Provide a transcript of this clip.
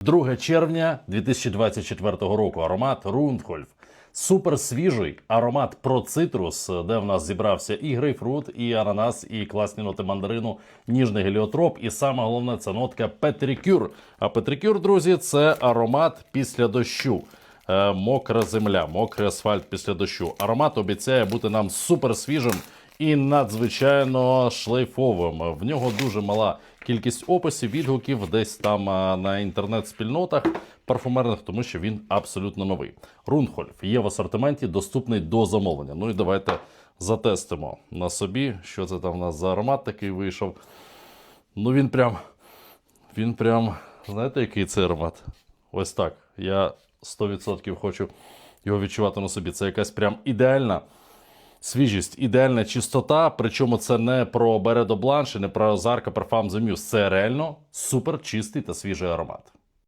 2 червня 2024 року. Аромат Рундхольф. Супер свіжий аромат про цитрус, де в нас зібрався і грейпфрут, і ананас, і класні ноти мандарину, ніжний геліотроп, і саме головне це нотка петрикюр. А петрикюр, друзі, це аромат після дощу. Е, мокра земля, мокрий асфальт після дощу. Аромат обіцяє бути нам супер свіжим і надзвичайно шлейфовим. В нього дуже мала кількість описів, відгуків десь там на інтернет-спільнотах парфумерних, тому що він абсолютно новий. Рунхольф є в асортименті, доступний до замовлення. Ну і давайте затестимо на собі, що це там в нас за аромат такий вийшов. Ну він прям. Він прям. Знаєте, який це аромат? Ось так. Я 100% хочу його відчувати на собі. Це якась прям ідеальна свіжість, ідеальна чистота. Причому це не про Бередо Бланш не про Зарка Парфам The Muse. Це реально супер чистий та свіжий аромат.